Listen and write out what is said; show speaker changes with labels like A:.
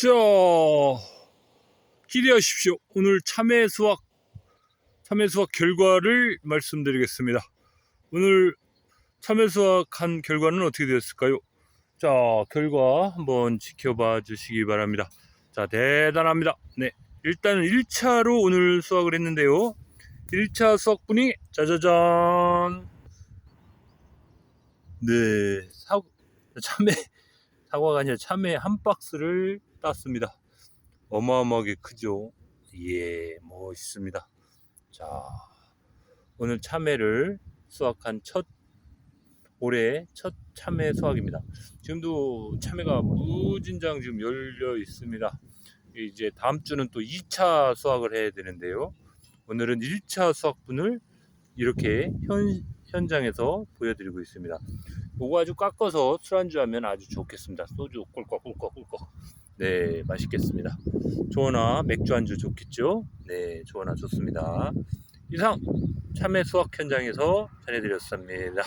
A: 자, 기대하십시오. 오늘 참외 수확, 참외 수확 결과를 말씀드리겠습니다. 오늘 참외 수확한 결과는 어떻게 되었을까요? 자, 결과 한번 지켜봐 주시기 바랍니다. 자, 대단합니다. 네. 일단은 1차로 오늘 수확을 했는데요. 1차 수확분이 짜자잔. 네. 사, 참외, 사과가 아니라 참외 한 박스를 땄습니다. 어마어마하게 크죠? 예, 멋있습니다. 자, 오늘 참외를 수확한 첫, 올해 첫 참외 수확입니다. 지금도 참외가 무진장 지금 열려 있습니다. 이제 다음 주는 또 2차 수확을 해야 되는데요. 오늘은 1차 수확분을 이렇게 현, 현장에서 보여드리고 있습니다. 요거 아주 깎아서 술안주 하면 아주 좋겠습니다. 소주 꿀꺽 꿀꺽 꿀꺽. 네, 맛있겠습니다. 조어나 맥주 안주 좋겠죠? 네, 조어나 좋습니다. 이상 참외 수확 현장에서 전해드렸습니다.